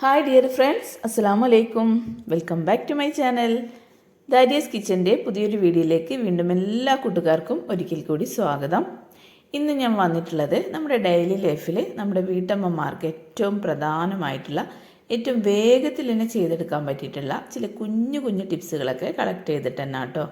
Hi dear friends അസ്സാം വലൈക്കും welcome back to my channel Darius കിച്ചന്റെ പുതിയൊരു വീഡിയോയിലേക്ക് വീണ്ടും എല്ലാ കൂട്ടുകാർക്കും ഒരിക്കൽ കൂടി സ്വാഗതം. ഇന്ന് ഞാൻ വന്നിട്ടുള്ളത് നമ്മുടെ ഡെയിലി ലൈഫിൽ നമ്മുടെ വീട്ടമ്മമാർക്ക് ഏറ്റവും പ്രധാനമായിട്ടുള്ള ഏറ്റവും വേഗത്തിൽ തന്നെ ചെയ്തെടുക്കാൻ പറ്റിയിട്ടുള്ള ചില കുഞ്ഞു കുഞ്ഞു ടിപ്സുകളൊക്കെ കളക്ട് ചെയ്തിട്ട് തന്നെ കേട്ടോ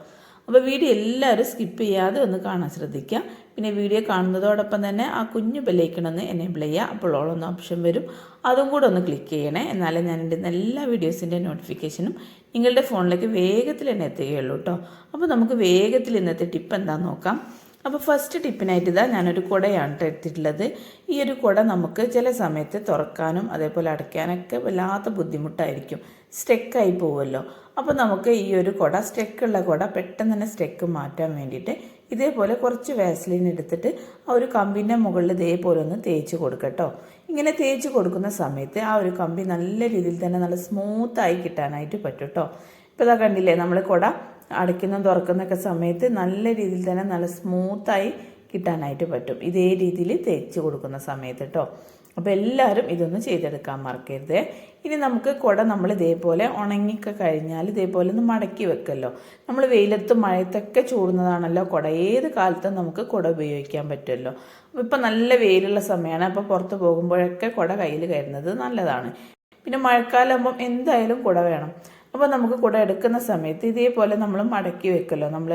അപ്പോൾ വീഡിയോ എല്ലാവരും സ്കിപ്പ് ചെയ്യാതെ ഒന്ന് കാണാൻ ശ്രദ്ധിക്കുക പിന്നെ വീഡിയോ കാണുന്നതോടൊപ്പം തന്നെ ആ കുഞ്ഞു ബെല്ലൈക്കണമെന്ന് എനേബിൾ ചെയ്യുക. അപ്പോൾ ഓളൊന്ന് ഓപ്ഷൻ വരും. അതും കൂടെ ഒന്ന് ക്ലിക്ക് ചെയ്യണേ. എന്നാലേ ഞാൻ എന്റെ എല്ലാ വീഡിയോസിന്റെ നോട്ടിഫിക്കേഷനും നിങ്ങളുടെ ഫോണിലേക്ക് വേഗത്തിൽ തന്നെ എത്തുകയുള്ളൂ കേട്ടോ അപ്പോൾ നമുക്ക് വേഗത്തിൽ ഇന്നത്തെ ടിപ്പ് എന്താണെന്ന് നോക്കാം. അപ്പോൾ ഫസ്റ്റ് ടിപ്പിനായിട്ട് ഇതാ ഞാനൊരു കുടയാണ് ട്ടോ എടുത്തിട്ടുള്ളത്. ഈ ഒരു കുട നമുക്ക് ചില സമയത്ത് തുറക്കാനും അതേപോലെ അടയ്ക്കാനൊക്കെ വല്ലാത്ത ബുദ്ധിമുട്ടായിരിക്കും. സ്റ്റെക്കായി പോവുമല്ലോ അപ്പോൾ നമുക്ക് ഈ ഒരു കുട സ്റ്റെക്കുള്ള കുട പെട്ടെന്ന് തന്നെ സ്റ്റെക്ക് മാറ്റാൻ വേണ്ടിയിട്ട് ഇതേപോലെ കുറച്ച് വാസലിൻ എടുത്തിട്ട് ആ ഒരു കമ്പിന്റെ മുകളിൽ ഇതേപോലെ ഒന്ന് തേച്ച് കൊടുക്കട്ടോ ഇങ്ങനെ തേച്ച് കൊടുക്കുന്ന സമയത്ത് ആ ഒരു കമ്പി നല്ല രീതിയിൽ തന്നെ നല്ല സ്മൂത്തായി കിട്ടാനായിട്ട് പറ്റും കേട്ടോ ഇപ്പോൾ ഇതാ കണ്ടില്ലേ നമ്മൾ കുട അടയ്ക്കുന്ന തുറക്കുന്നൊക്കെ സമയത്ത് നല്ല രീതിയിൽ തന്നെ നല്ല സ്മൂത്തായി കിട്ടാനായിട്ട് പറ്റും. ഇതേ രീതിയിൽ തേച്ച് കൊടുക്കുന്ന സമയത്ത് കേട്ടോ അപ്പോൾ എല്ലാവരും ഇതൊന്ന് ചെയ്തെടുക്കാൻ മറക്കരുത്. ഇനി നമുക്ക് കുട നമ്മൾ ഇതേപോലെ ഉണങ്ങിക്കെ കഴിഞ്ഞാൽ ഇതേപോലെ ഒന്ന് മടക്കി വെക്കല്ലോ. നമ്മൾ വെയിലത്തും മഴയത്തൊക്കെ ചൂടുന്നതാണല്ലോ കുട. ഏത് കാലത്തും നമുക്ക് കുട ഉപയോഗിക്കാൻ പറ്റുമല്ലോ. അപ്പോൾ ഇപ്പം നല്ല വെയിലുള്ള സമയമാണ്. അപ്പോൾ പുറത്ത് പോകുമ്പോഴൊക്കെ കുട കയ്യിൽ കയറുന്നത് നല്ലതാണ്. പിന്നെ മഴക്കാലമാകുമ്പം എന്തായാലും കുട വേണം. അപ്പോൾ നമുക്ക് കുട എടുക്കുന്ന സമയത്ത് ഇതേപോലെ നമ്മൾ മടക്കി വെക്കല്ലോ നമ്മൾ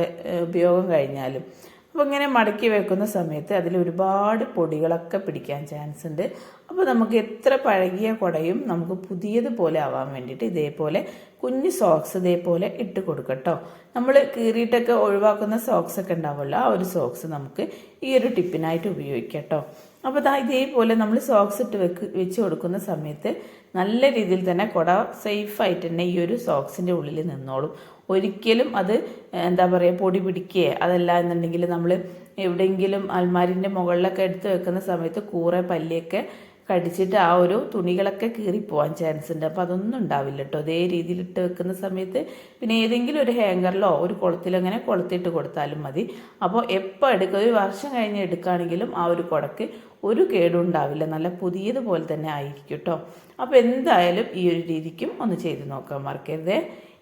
ഉപയോഗം കഴിഞ്ഞാലും. അപ്പോൾ ഇങ്ങനെ മടക്കി വെക്കുന്ന സമയത്ത് അതിൽ ഒരുപാട് പൊടികളൊക്കെ പിടിക്കാൻ ചാൻസ് ഉണ്ട്. അപ്പോൾ നമുക്ക് എത്ര പഴകിയ കുടയും നമുക്ക് പുതിയതുപോലെ ആവാൻ വേണ്ടിയിട്ട് ഇതേപോലെ കുഞ്ഞു സോക്സ് ഇതേപോലെ ഇട്ട് കൊടുക്കട്ടോ. നമ്മൾ കീറിയിട്ടൊക്കെ ഒഴിവാക്കുന്ന സോക്സ് ഒക്കെ ഉണ്ടാവുമല്ലോ ആ ഒരു സോക്സ് നമുക്ക് ഈ ഒരു ടിപ്പിനായിട്ട് ഉപയോഗിക്കാം കേട്ടോ അപ്പോൾ ദാ ഇതേപോലെ നമ്മൾ സോക്സ് ഇട്ട് വെക്ക് വെച്ച് കൊടുക്കുന്ന സമയത്ത് നല്ല രീതിയിൽ തന്നെ കുട സേഫായിട്ട് തന്നെ ഈ ഒരു സോക്സിന്റെ ഉള്ളിൽ നിന്നോളും. ഒരിക്കലും അത് എന്താ പറയുക പൊടി പിടിക്കുകയോ അതല്ല എന്നുണ്ടെങ്കിൽ നമ്മൾ എവിടെയെങ്കിലും അൽമാരിന്റെ മുകളിലൊക്കെ എടുത്ത് വെക്കുന്ന സമയത്ത് കൂറെ പല്ലിയൊക്കെ കടിച്ചിട്ട് ആ ഒരു തുണികളൊക്കെ കീറിപ്പോവാൻ ചാൻസ് ഉണ്ട്. അപ്പോൾ അതൊന്നും ഉണ്ടാവില്ല കേട്ടോ അതേ രീതിയിൽ ഇട്ട് വെക്കുന്ന സമയത്ത് പിന്നെ ഏതെങ്കിലും ഒരു ഹാങ്കറിലോ ഒരു കുളത്തിലോ അങ്ങനെ കൊളുത്തിട്ട് കൊടുത്താലും മതി. അപ്പോൾ എപ്പോൾ എടുക്കുക ഒരു വർഷം കഴിഞ്ഞ് എടുക്കുകയാണെങ്കിലും ആ ഒരു കുടക്ക് ഒരു കേടും ഉണ്ടാവില്ല. നല്ല പുതിയതുപോലെ തന്നെ ആയിരിക്കും കേട്ടോ അപ്പോൾ എന്തായാലും ഈ ഒരു രീതിക്കും ഒന്ന് ചെയ്ത് നോക്കാം മറക്കരുതേ.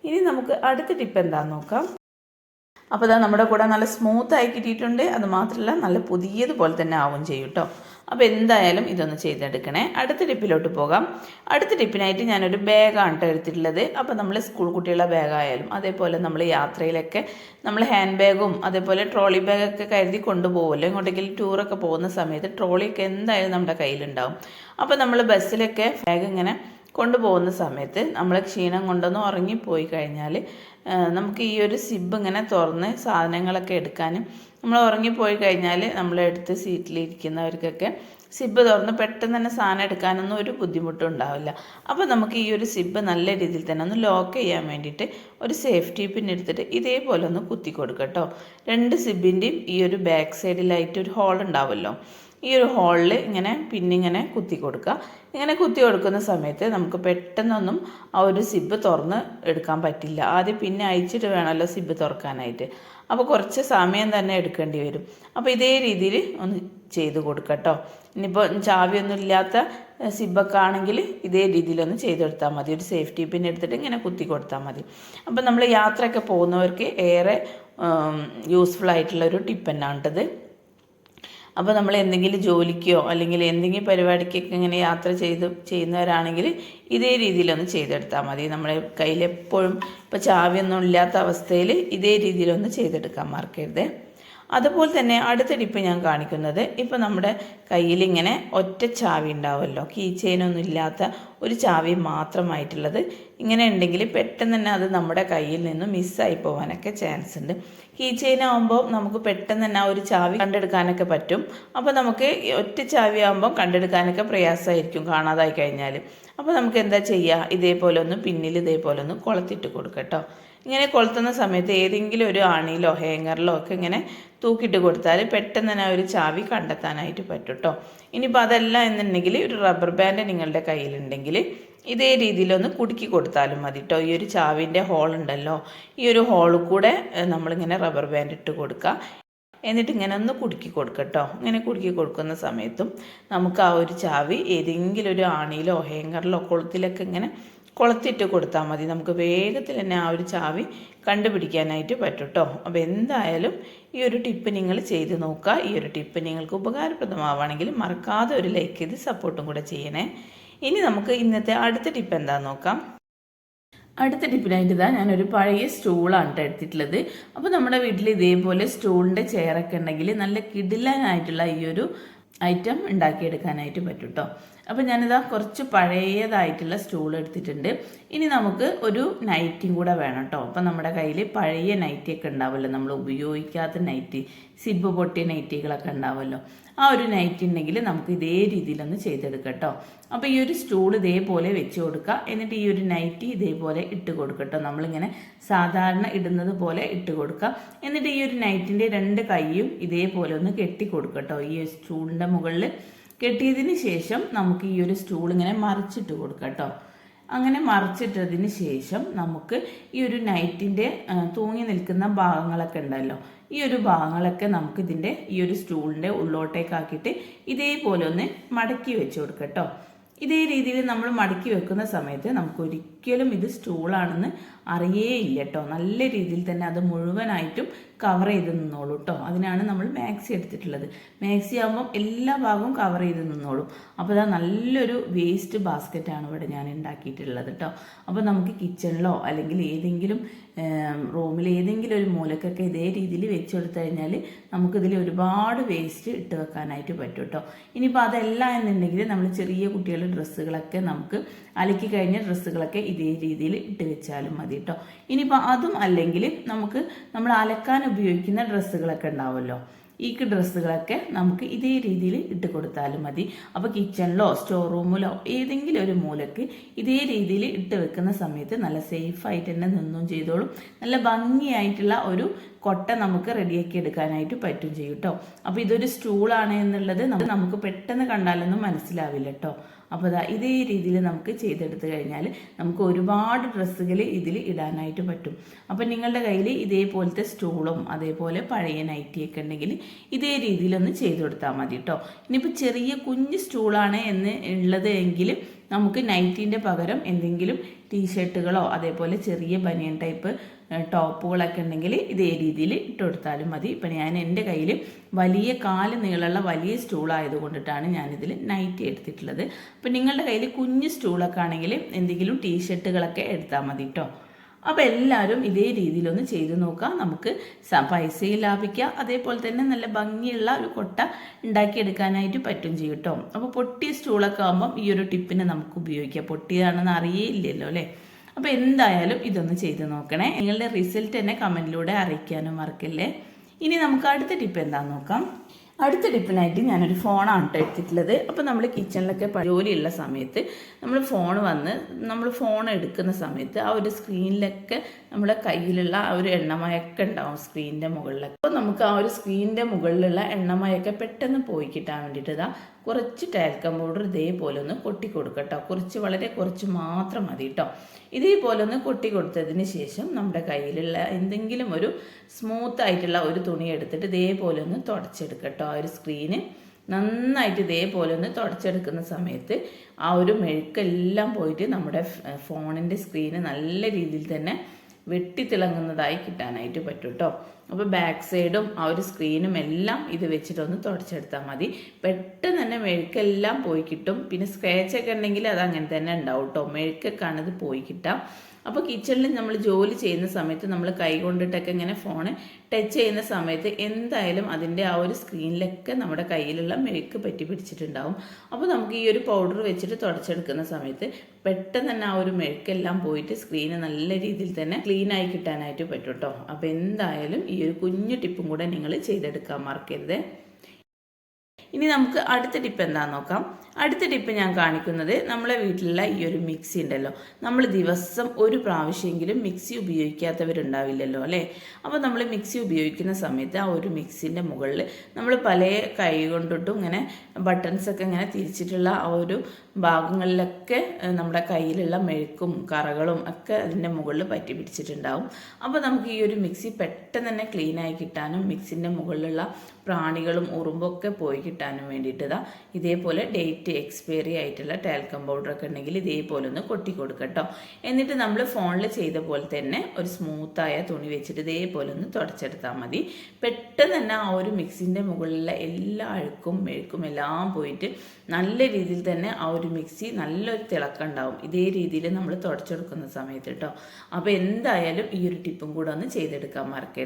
ഇനി നമുക്ക് അടുത്ത ടിപ്പ് എന്താണെന്ന് നോക്കാം. അപ്പോൾ ഇതാ നമ്മുടെ കൂടെ നല്ല സ്മൂത്ത് ആയി കിട്ടിയിട്ടുണ്ട്. അത് മാത്രമല്ല നല്ല പുതിയതുപോലെ തന്നെ ആവും ചെയ്യും കേട്ടോ അപ്പോൾ എന്തായാലും ഇതൊന്ന് ചെയ്തെടുക്കണേ. അടുത്ത ടിപ്പിലോട്ട് പോകാം. അടുത്ത ടിപ്പിനായിട്ട് ഞാനൊരു ബാഗാണ് കേട്ടോ എടുത്തിട്ടുള്ളത്. അപ്പോൾ നമ്മൾ സ്കൂൾ കുട്ടികളുടെ ബാഗായാലും അതേപോലെ നമ്മൾ യാത്രയിലൊക്കെ നമ്മൾ ഹാൻഡ് ബാഗും അതേപോലെ ട്രോളി ബാഗൊക്കെ കരുതി കൊണ്ടുപോകുമല്ലോ ഇങ്ങോട്ടെങ്കിലും ടൂറൊക്കെ പോകുന്ന സമയത്ത് ട്രോളിയൊക്കെ എന്തായാലും നമ്മുടെ കയ്യിലുണ്ടാവും. അപ്പോൾ നമ്മൾ ബസ്സിലൊക്കെ ബാഗ് ഇങ്ങനെ കൊണ്ടുപോകുന്ന സമയത്ത് നമ്മൾ ക്ഷീണം കൊണ്ടൊന്ന് ഉറങ്ങിപ്പോയി കഴിഞ്ഞാൽ നമുക്ക് ഈ ഒരു സിബ് ഇങ്ങനെ തുറന്ന് സാധനങ്ങളൊക്കെ എടുക്കാനും നമ്മൾ ഉറങ്ങിപ്പോയി കഴിഞ്ഞാൽ നമ്മളെടുത്ത് സീറ്റിലിരിക്കുന്നവർക്കൊക്കെ സിബ് തുറന്ന് പെട്ടെന്ന് തന്നെ സാധനം എടുക്കാനൊന്നും ഒരു ബുദ്ധിമുട്ടും ഉണ്ടാവില്ല. അപ്പോൾ നമുക്ക് ഈ ഒരു സിബ് നല്ല രീതിയിൽ തന്നെ ഒന്ന് ലോക്ക് ചെയ്യാൻ വേണ്ടിയിട്ട് ഒരു സേഫ്റ്റി പിൻ എടുത്തിട്ട് ഇതേപോലെ ഒന്ന് കുത്തി കൊടുക്കട്ടോ രണ്ട് സിബിന്റെയും ഈ ഒരു ബാക്ക് സൈഡിലായിട്ട് ഒരു ഹോൾ ഉണ്ടാവുമല്ലോ ഈ ഒരു ഹോളിൽ ഇങ്ങനെ പിന്നിങ്ങനെ കുത്തി കൊടുക്കുക. ഇങ്ങനെ കുത്തി കൊടുക്കുന്ന സമയത്ത് നമുക്ക് പെട്ടെന്നൊന്നും ആ ഒരു സിബ് തുറന്ന് എടുക്കാൻ പറ്റില്ല. ആദ്യം പിന്നെ അയച്ചിട്ട് വേണമല്ലോ സിബ് തുറക്കാനായിട്ട്. അപ്പോൾ കുറച്ച് സമയം തന്നെ എടുക്കേണ്ടി വരും. അപ്പോൾ ഇതേ രീതിയിൽ ഒന്ന് ചെയ്ത് കൊടുക്കട്ടോ ഇനിയിപ്പോൾ ചാവിയൊന്നും ഇല്ലാത്ത സിബൊക്കെ ആണെങ്കിൽ ഇതേ രീതിയിലൊന്ന് ചെയ്തെടുത്താൽ മതി. ഒരു സേഫ്റ്റി പിൻ എടുത്തിട്ട് ഇങ്ങനെ കുത്തി കൊടുത്താൽ മതി. അപ്പോൾ നമ്മൾ യാത്രയൊക്കെ പോകുന്നവർക്ക് ഏറെ യൂസ്ഫുൾ ആയിട്ടുള്ള ഒരു ടിപ്പ് തന്നെയാണിട്ടത് അപ്പോൾ നമ്മൾ എന്തെങ്കിലും ജോലിക്കോ അല്ലെങ്കിൽ എന്തെങ്കിലും പരിപാടിക്കൊക്കെ ഇങ്ങനെ യാത്ര ചെയ്ത് ചെയ്യുന്നവരാണെങ്കിൽ ഇതേ രീതിയിലൊന്ന് ചെയ്തെടുത്താൽ മതി. നമ്മുടെ കയ്യിൽ എപ്പോഴും ഇപ്പോൾ ചാവിയൊന്നും ഇല്ലാത്ത അവസ്ഥയിൽ ഇതേ രീതിയിലൊന്ന് ചെയ്തെടുക്കാൻ മറക്കരുത്. അതുപോലെ തന്നെ അടുത്ത ടിപ്പ് ഞാൻ കാണിക്കുന്നത് ഇപ്പോൾ നമ്മുടെ കയ്യിലിങ്ങനെ ഒറ്റ ചാവി ഉണ്ടാവുമല്ലോ. കീ ചെയിനൊന്നും ഇല്ലാത്ത ഒരു ചാവി മാത്രമായിട്ടുള്ളത്. ഇങ്ങനെ ഉണ്ടെങ്കിൽ പെട്ടെന്ന് തന്നെ അത് നമ്മുടെ കയ്യിൽ നിന്ന് മിസ്സായി പോകാനൊക്കെ ചാൻസ് ഉണ്ട്. കീ ചെയിൻ ആകുമ്പോൾ നമുക്ക് പെട്ടെന്ന് തന്നെ ആ ഒരു ചാവി കണ്ടെടുക്കാനൊക്കെ പറ്റും. അപ്പോൾ നമുക്ക് ഒറ്റ ചാവി ആകുമ്പോൾ കണ്ടെടുക്കാനൊക്കെ പ്രയാസമായിരിക്കും കാണാതായി കഴിഞ്ഞാൽ അപ്പോൾ നമുക്ക് എന്താ ചെയ്യുക ഇതേപോലെ ഒന്ന് പിന്നിൽ ഇതേപോലെ ഒന്ന് കൊളത്തിട്ട് കൊടുക്കട്ടോ ഇങ്ങനെ കൊളുത്തുന്ന സമയത്ത് ഏതെങ്കിലും ഒരു ആണിയിലോ ഹാങ്ങറിലോ ഒക്കെ ഇങ്ങനെ തൂക്കിയിട്ട് കൊടുത്താൽ പെട്ടെന്ന് തന്നെ ഒരു ചാവി കണ്ടെത്താനായിട്ട് പറ്റും കേട്ടോ. ഇനിയിപ്പോൾ അതല്ല എന്നുണ്ടെങ്കിൽ ഒരു റബ്ബർ ബാൻഡ് നിങ്ങളുടെ കയ്യിലുണ്ടെങ്കിൽ ഇതേ രീതിയിലൊന്ന് കുടുക്കി കൊടുത്താലും മതി കേട്ടോ ഈ ഒരു ചാവിന്റെ ഹോൾ ഉണ്ടല്ലോ. ഈ ഒരു ഹോളിൽ കൂടെ നമ്മളിങ്ങനെ റബ്ബർ ബാൻഡ് ഇട്ട് കൊടുക്കുക. എന്നിട്ട് ഇങ്ങനെ ഒന്ന് കുടുക്കി കൊടുക്കട്ടോ ഇങ്ങനെ കുടുക്കി കൊടുക്കുന്ന സമയത്തും നമുക്ക് ആ ഒരു ചാവി ഏതെങ്കിലും ഒരു ആണിയിലോ ഹേങ്കറിലോ കൊളുത്തിലൊക്കെ ഇങ്ങനെ കുളത്തിട്ട് കൊടുത്താൽ മതി. നമുക്ക് വേഗത്തിൽ തന്നെ ആ ഒരു ചാവി കണ്ടുപിടിക്കാനായിട്ട് പറ്റും കേട്ടോ അപ്പോൾ എന്തായാലും ഈ ഒരു ടിപ്പ് നിങ്ങൾ ചെയ്ത് നോക്കുക. ഈ ഒരു ടിപ്പ് നിങ്ങൾക്ക് ഉപകാരപ്രദമാവുകയാണെങ്കിൽ മറക്കാതെ ഒരു ലൈക്ക് ചെയ്ത് സപ്പോർട്ടും കൂടെ ചെയ്യണേ. ഇനി നമുക്ക് ഇന്നത്തെ അടുത്ത ടിപ്പ് എന്താണെന്ന് നോക്കാം. അടുത്ത ടിപ്പിനായിട്ട് ഇതാ ഞാനൊരു പഴയ സ്റ്റൂളാണ് കേട്ടോ എടുത്തിട്ടുള്ളത്. അപ്പോൾ നമ്മുടെ വീട്ടിൽ ഇതേപോലെ സ്റ്റൂളിന്റെ ചെയറൊക്കെ ഉണ്ടെങ്കിൽ നല്ല കിടിലനായിട്ടുള്ള ഈ ഒരു ഐറ്റം ഉണ്ടാക്കിയെടുക്കാനായിട്ട് പറ്റും കേട്ടോ. അപ്പോൾ ഞാനിതാ കുറച്ച് പഴയതായിട്ടുള്ള സ്റ്റൂൾ എടുത്തിട്ടുണ്ട്. ഇനി നമുക്ക് ഒരു നൈറ്റിയും കൂടെ വേണം കേട്ടോ. അപ്പോൾ നമ്മുടെ കയ്യിൽ പഴയ നൈറ്റിയൊക്കെ ഉണ്ടാവുമല്ലോ. നമ്മൾ ഉപയോഗിക്കാത്ത നൈറ്റി സിബ് പൊട്ടിയ നൈറ്റികളൊക്കെ ഉണ്ടാവുമല്ലോ. ആ ഒരു നൈറ്റ് ഉണ്ടെങ്കിൽ നമുക്ക് ഇതേ രീതിയിലൊന്ന് ചെയ്തെടുക്കാം കേട്ടോ അപ്പോൾ ഈ ഒരു സ്റ്റൂൾ ഇതേപോലെ വെച്ച് കൊടുക്കുക. എന്നിട്ട് ഈ ഒരു നൈറ്റി ഇതേപോലെ ഇട്ട് കൊടുക്കുക നമ്മളിങ്ങനെ സാധാരണ ഇടുന്നത് പോലെ ഇട്ട് കൊടുക്കുക. എന്നിട്ട് ഈ ഒരു നൈറ്റിന്റെ രണ്ട് കൈയും ഇതേപോലെ ഒന്ന് കെട്ടി കൊടുക്കുക ഈ സ്റ്റൂളിന്റെ മുകളിൽ കെട്ടിയതിന് ശേഷം നമുക്ക് ഈ ഒരു സ്റ്റൂൾ ഇങ്ങനെ മറിച്ചിട്ട് കൊടുക്കുക അങ്ങനെ മറിച്ചിട്ടതിന് ശേഷം നമുക്ക് ഈ ഒരു നൈറ്റിന്റെ തൂങ്ങി നിൽക്കുന്ന ഭാഗങ്ങളൊക്കെ ഉണ്ടല്ലോ. ഈ ഒരു ഭാഗങ്ങളൊക്കെ നമുക്ക് ഇതിന്റെ ഈ ഒരു സ്റ്റൂളിന്റെ ഉള്ളോട്ടേക്കാക്കിയിട്ട് ഇതേപോലെ ഒന്ന് മടക്കി വെച്ച് കൊടുക്കാം കേട്ടോ ഇതേ രീതിയിൽ നമ്മൾ മടക്കി വെക്കുന്ന സമയത്ത് നമുക്ക് ഒരിക്കലും ഇത് സ്റ്റൂളാണെന്ന് അറിയേയില്ല കേട്ടോ. നല്ല രീതിയിൽ തന്നെ അത് മുഴുവനായിട്ടും കവർ ചെയ്ത് നിന്നോളൂ കേട്ടോ. അതിനാണ് നമ്മൾ മാക്സി എടുത്തിട്ടുള്ളത്. മാക്സി ആകുമ്പം എല്ലാ ഭാഗവും കവർ ചെയ്ത് നിന്നോളും. അപ്പോൾ ഇതാ നല്ലൊരു വേസ്റ്റ് ബാസ്ക്കറ്റാണ് ഇവിടെ ഞാൻ ഉണ്ടാക്കിയിട്ടുള്ളത് കേട്ടോ. അപ്പോൾ നമുക്ക് കിച്ചണിലോ അല്ലെങ്കിൽ ഏതെങ്കിലും റൂമിൽ ഏതെങ്കിലും ഒരു മൂലക്കൊക്കെ ഇതേ രീതിയിൽ വെച്ച് കൊടുത്തു കഴിഞ്ഞാൽ നമുക്കിതിൽ ഒരുപാട് വേസ്റ്റ് ഇട്ട് വെക്കാനായിട്ട് പറ്റും കേട്ടോ ഇനിയിപ്പോൾ അതല്ല എന്നുണ്ടെങ്കിൽ നമ്മൾ ചെറിയ കുട്ടികളുടെ ഡ്രസ്സുകളൊക്കെ നമുക്ക് അലക്കി കഴിഞ്ഞ ഡ്രസ്സുകളൊക്കെ ഇതേ രീതിയിൽ ഇട്ട് വെച്ചാലും മതി കേട്ടോ ഇനിയിപ്പോൾ അതും അല്ലെങ്കിൽ നമുക്ക് നമ്മൾ അലക്കാൻ ഉപയോഗിക്കുന്ന ഡ്രസ്സുകളൊക്കെ ഉണ്ടാവുമല്ലോ ഈ ഡ്രസ്സുകളൊക്കെ നമുക്ക് ഇതേ രീതിയിൽ ഇട്ട് കൊടുത്താലും മതി. അപ്പോൾ കിച്ചണിലോ സ്റ്റോർ റൂമിലോ ഏതെങ്കിലും ഒരു മൂലക്ക് ഇതേ രീതിയിൽ ഇട്ട് വെക്കുന്ന സമയത്ത് നല്ല സേഫായിട്ട് തന്നെ നിന്നും ചെയ്തോളും. നല്ല ഭംഗിയായിട്ടുള്ള ഒരു കൊട്ട നമുക്ക് റെഡിയാക്കി എടുക്കാനായിട്ട് പറ്റും ചെയ്യും കേട്ടോ അപ്പോൾ ഇതൊരു സ്റ്റൂളാണ് എന്നുള്ളത് നമുക്ക് പെട്ടെന്ന് കണ്ടാലൊന്നും മനസ്സിലാവില്ല കേട്ടോ അപ്പോൾ അതാ ഇതേ രീതിയിൽ നമുക്ക് ചെയ്തെടുത്ത് കഴിഞ്ഞാൽ നമുക്ക് ഒരുപാട് ഡ്രസ്സുകൾ ഇതിൽ ഇടാനായിട്ട് പറ്റും. അപ്പോൾ നിങ്ങളുടെ കയ്യിൽ ഇതേപോലത്തെ സ്റ്റൂളും അതേപോലെ പഴയ നൈറ്റിയൊക്കെ ഉണ്ടെങ്കിൽ ഇതേ രീതിയിലൊന്ന് ചെയ്ത് കൊടുത്താൽ മതി കേട്ടോ ഇനിയിപ്പോൾ ചെറിയ കുഞ്ഞ് സ്റ്റൂളാണ് എന്ന് ഉള്ളത് എങ്കിൽ നമുക്ക് നൈറ്റിന്റെ പകരം എന്തെങ്കിലും ടീഷർട്ടുകളോ അതേപോലെ ചെറിയ ബനിയൻ ടൈപ്പ് ടോപ്പുകളൊക്കെ ഉണ്ടെങ്കിൽ ഇതേ രീതിയിൽ ഇട്ട് കൊടുത്താലും മതി. ഇപ്പം ഞാൻ എന്റെ കയ്യിൽ വലിയ കാൽ നീളമുള്ള വലിയ സ്റ്റൂളായത് കൊണ്ടിട്ടാണ് ഞാനിതിൽ നൈറ്റി എടുത്തിട്ടുള്ളത്. അപ്പം നിങ്ങളുടെ കയ്യിൽ കുഞ്ഞ് സ്റ്റൂളൊക്കെ ആണെങ്കിൽ എന്തെങ്കിലും ടീഷർട്ടുകളൊക്കെ എടുത്താൽ മതി കേട്ടോ അപ്പോൾ എല്ലാവരും ഇതേ രീതിയിലൊന്ന് ചെയ്തു നോക്കാം. നമുക്ക് പൈസയും ലാഭിക്കാം. അതേപോലെ തന്നെ നല്ല ഭംഗിയുള്ള ഒരു കൊട്ട ഉണ്ടാക്കിയെടുക്കാനായിട്ട് പറ്റും ചെയ്യും കേട്ടോ അപ്പോൾ പൊട്ടിയ സ്റ്റൂളൊക്കെ ആകുമ്പം ഈ ഒരു ടിപ്പിനെ നമുക്ക് ഉപയോഗിക്കാം. പൊട്ടിയതാണെന്ന് അറിയില്ലല്ലോ അല്ലേ? അപ്പോൾ എന്തായാലും ഇതൊന്ന് ചെയ്ത് നോക്കണേ. നിങ്ങളുടെ റിസൾട്ട് തന്നെ കമന്റിലൂടെ അറിയിക്കാനും മറക്കല്ലേ? ഇനി നമുക്ക് അടുത്ത ടിപ്പ് എന്താണെന്ന് നോക്കാം. അടുത്ത ടിപ്പിനായിട്ട് ഞാനൊരു ഫോണാണ് കേട്ടോ എടുത്തിട്ടുള്ളത്. അപ്പോൾ നമ്മൾ കിച്ചണിലൊക്കെ ജോലിയുള്ള സമയത്ത് നമ്മൾ ഫോൺ വന്ന് നമ്മൾ ഫോൺ എടുക്കുന്ന സമയത്ത് ആ ഒരു സ്ക്രീനിലൊക്കെ നമ്മുടെ കയ്യിലുള്ള ആ ഒരു എണ്ണമയൊക്കെ ഉണ്ടാവും സ്ക്രീനിന്റെ മുകളിലൊക്കെ. അപ്പോൾ നമുക്ക് ആ ഒരു സ്ക്രീനിന്റെ മുകളിലുള്ള എണ്ണമയൊക്കെ പെട്ടെന്ന് പോയി കിട്ടാൻ വേണ്ടിയിട്ട് ഇതാ കുറച്ച് ടാൽക്കം പൗഡർ ഇതേപോലെ ഒന്ന് കൊട്ടി കൊടുക്കട്ടോ കുറച്ച് വളരെ കുറച്ച് മാത്രം മതി കേട്ടോ ഇതേപോലെ ഒന്ന് കൊട്ടി കൊടുത്തതിന് ശേഷം നമ്മുടെ കയ്യിലുള്ള എന്തെങ്കിലും ഒരു സ്മൂത്ത് ആയിട്ടുള്ള ഒരു തുണി എടുത്തിട്ട് ഇതേപോലെ ഒന്ന് തുടച്ചെടുക്കട്ടോ ആ ഒരു സ്ക്രീന് നന്നായിട്ട് ഇതേപോലെ ഒന്ന് തുടച്ചെടുക്കുന്ന സമയത്ത് ആ ഒരു മെഴുക്കെല്ലാം പോയിട്ട് നമ്മുടെ ഫോണിന്റെ സ്ക്രീന് നല്ല രീതിയിൽ തന്നെ വെട്ടിത്തിളങ്ങുന്നതായി കിട്ടാനായിട്ട് പറ്റും കേട്ടോ അപ്പോൾ ബാക്ക് സൈഡും ആ ഒരു സ്ക്രീനും എല്ലാം ഇത് വെച്ചിട്ടൊന്ന് തുടച്ചെടുത്താൽ മതി. പെട്ടെന്ന് തന്നെ മെഴുക്കെല്ലാം പോയി കിട്ടും. പിന്നെ സ്ക്രാച്ച് ഒക്കെ ഉണ്ടെങ്കിൽ അത് അങ്ങനെ തന്നെ ഉണ്ടാവും കേട്ടോ മെഴുക്കൊക്കെ ഇത് പോയി കിട്ടാം. അപ്പോൾ കിച്ചണിൽ നമ്മൾ ജോലി ചെയ്യുന്ന സമയത്ത് നമ്മൾ കൈ കൊണ്ടിട്ടൊക്കെ ഇങ്ങനെ ഫോണ് ടച്ച് ചെയ്യുന്ന സമയത്ത് എന്തായാലും അതിന്റെ ആ ഒരു സ്ക്രീനിലൊക്കെ നമ്മുടെ കയ്യിലുള്ള മെഴുക്ക് പറ്റി പിടിച്ചിട്ടുണ്ടാവും. അപ്പോൾ നമുക്ക് ഈ ഒരു പൗഡർ വെച്ചിട്ട് തുടച്ചെടുക്കുന്ന സമയത്ത് പെട്ടെന്ന് തന്നെ ആ ഒരു മെഴുക്കെല്ലാം പോയിട്ട് സ്ക്രീന് നല്ല രീതിയിൽ തന്നെ ക്ലീൻ ആയി കിട്ടാനായിട്ട് പറ്റും കേട്ടോ അപ്പോൾ എന്തായാലും ഈ ഒരു കുഞ്ഞു ടിപ്പും കൂടെ നിങ്ങൾ ചെയ്തെടുക്കാൻ മറക്കരുത്. ഇനി നമുക്ക് അടുത്ത ടിപ്പ് എന്താണെന്ന് നോക്കാം. അടുത്ത ടിപ്പ് ഞാൻ കാണിക്കുന്നത് നമ്മളെ വീട്ടിലുള്ള ഈ ഒരു മിക്സി ഉണ്ടല്ലോ. നമ്മൾ ദിവസം ഒരു പ്രാവശ്യമെങ്കിലും മിക്സി ഉപയോഗിക്കാത്തവരുണ്ടാവില്ലല്ലോ അല്ലേ? അപ്പോൾ നമ്മൾ മിക്സി ഉപയോഗിക്കുന്ന സമയത്ത് ആ ഒരു മിക്സിന്റെ മുകളിൽ നമ്മൾ പല കൈ കൊണ്ടിട്ടും ഇങ്ങനെ ബട്ടൺസൊക്കെ ഇങ്ങനെ തിരിച്ചിട്ടുള്ള ആ ഒരു ഭാഗങ്ങളിലൊക്കെ നമ്മുടെ കയ്യിലുള്ള മെഴുക്കും കറകളും ഒക്കെ അതിന്റെ മുകളിൽ പറ്റി പിടിച്ചിട്ടുണ്ടാവും. അപ്പോൾ നമുക്ക് ഈ ഒരു മിക്സി പെട്ടെന്ന് തന്നെ ക്ലീൻ ആയി കിട്ടാനും മിക്സിന്റെ മുകളിലുള്ള പ്രാണികളും ഉറുമ്പൊക്കെ പോയി കിട്ടാനും വേണ്ടിയിട്ട് ഇതാ ഇതേപോലെ ഡേറ്റ് എക്സ്പയറി ആയിട്ടുള്ള ടാൽക്കം പൗഡറൊക്കെ ഉണ്ടെങ്കിൽ ഇതേപോലെ ഒന്ന് കൊട്ടി കൊടുക്കട്ടോ. എന്നിട്ട് നമ്മൾ ഫോണിൽ ചെയ്ത പോലെ തന്നെ ഒരു സ്മൂത്തായ തുണി വെച്ചിട്ട് ഇതേപോലെ ഒന്ന് തുടച്ചെടുത്താൽ മതി. പെട്ടെന്ന് തന്നെ ആ ഒരു മിക്സിന്റെ മുകളിലുള്ള എല്ലാ അഴുക്കും മെഴുക്കും എല്ലാം പോയിട്ട് നല്ല രീതിയിൽ തന്നെ ആ ഒരു മിക്സി നല്ലൊരു തിളക്കം ഉണ്ടാവും. ഇതേ രീതിയിൽ നമ്മൾ തുടച്ചെടുക്കുന്ന സമയത്ത് കേട്ടോ അപ്പോൾ എന്തായാലും ഈ ഒരു ടിപ്പും കൂടെ ഒന്ന് ചെയ്തെടുക്കാൻ മറക്കരുത്.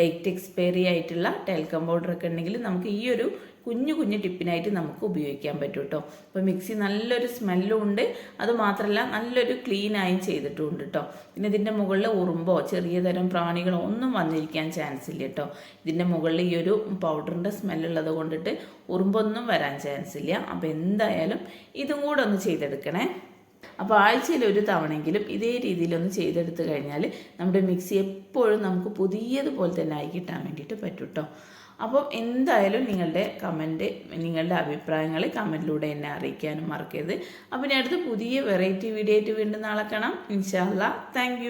ഡേറ്റ് എക്സ്പയറി ആയിട്ടുള്ള ടെൽക്കം പൗഡർ ഒക്കെ ഉണ്ടെങ്കിൽ നമുക്ക് ഈ ഒരു കുഞ്ഞു കുഞ്ഞു ടിപ്പിനായിട്ട് നമുക്ക് ഉപയോഗിക്കാൻ പറ്റും കേട്ടോ അപ്പോൾ മിക്സി നല്ലൊരു സ്മെല്ലും ഉണ്ട്. അത് മാത്രമല്ല നല്ലൊരു ക്ലീനായും ചെയ്തിട്ടുമുണ്ട് കേട്ടോ പിന്നെ ഇതിന്റെ മുകളിൽ ഉറുമ്പോ ചെറിയ തരം പ്രാണികളോ ഒന്നും വന്നിരിക്കാൻ ചാൻസ് ഇല്ല കേട്ടോ ഇതിന്റെ മുകളിൽ ഈ ഒരു പൗഡറിന്റെ സ്മെല്ലുള്ളത് കൊണ്ടിട്ട് ഉറുമ്പൊന്നും വരാൻ ചാൻസ് ഇല്ല. അപ്പോൾ എന്തായാലും ഇതും കൂടെ ഒന്ന് ചെയ്തെടുക്കണേ. അപ്പോൾ ആഴ്ചയിൽ ഒരു തവണയെങ്കിലും ഇതേ രീതിയിലൊന്ന് ചെയ്തെടുത്ത് കഴിഞ്ഞാൽ നമ്മുടെ മിക്സി എപ്പോഴും നമുക്ക് പുതിയതുപോലെ തന്നെ ആയി കിട്ടാൻ വേണ്ടിയിട്ട് പറ്റും കേട്ടോ അപ്പം എന്തായാലും നിങ്ങളുടെ കമന്റ് നിങ്ങളുടെ അഭിപ്രായങ്ങൾ കമന്റിലൂടെ എന്നെ അറിയിക്കാനും മറക്കരുത്. അപ്പം ഞാൻ അടുത്ത പുതിയ വെറൈറ്റി വീഡിയോ ആയിട്ട് വീണ്ടും നാളെ കാണാം. ഇൻഷാല്ല താങ്ക്